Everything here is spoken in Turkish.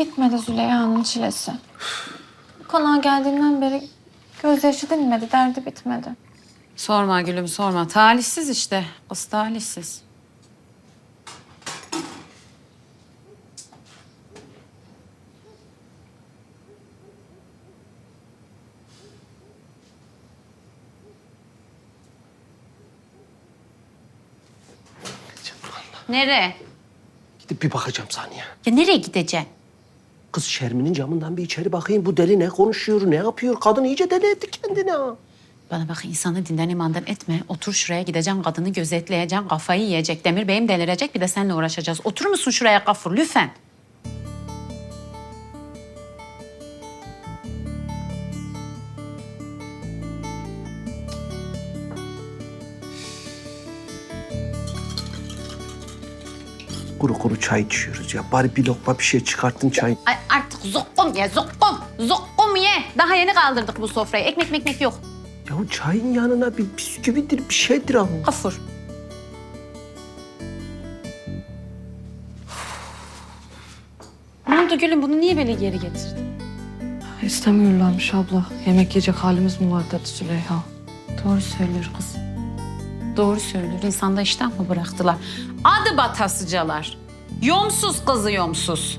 Bitmedi Züleyha'nın çilesi. Konağa geldiğinden beri gözyaşı dinmedi, derdi bitmedi. Sorma gülüm sorma. Talihsiz işte. Kız talihsiz. Nereye? Gidip bir bakacağım saniye. Ya nereye gideceksin? Kız Şermin'in camından bir içeri bakayım. Bu deli ne konuşuyor, ne yapıyor? Kadın iyice deli etti kendini ha. Bana bak insanı dinden imandan etme. Otur şuraya gideceksin kadını gözetleyeceksin. Kafayı yiyecek. Demir Bey'im delirecek bir de seninle uğraşacağız. Otur musun şuraya gafur lütfen. Kuru kuru çay içiyoruz ya. Bari bir lokma bir şey çıkartın çay. Ay artık zokkum ye zokkum. Zokkum ye. Daha yeni kaldırdık bu sofrayı. Ekmek mekmek yok. Ya çayın yanına bir bisküvidir, bir şeydir ama. Gafur. Ne oldu gülüm? Bunu niye böyle geri getirdin? İstemiyorlarmış abla. Yemek yiyecek halimiz mi var dedi Züleyha. Doğru söylüyor kız. Doğru söylüyor. İnsanda iştah mı bıraktılar? Adı batasıcalar. Yomsuz kızı yomsuz.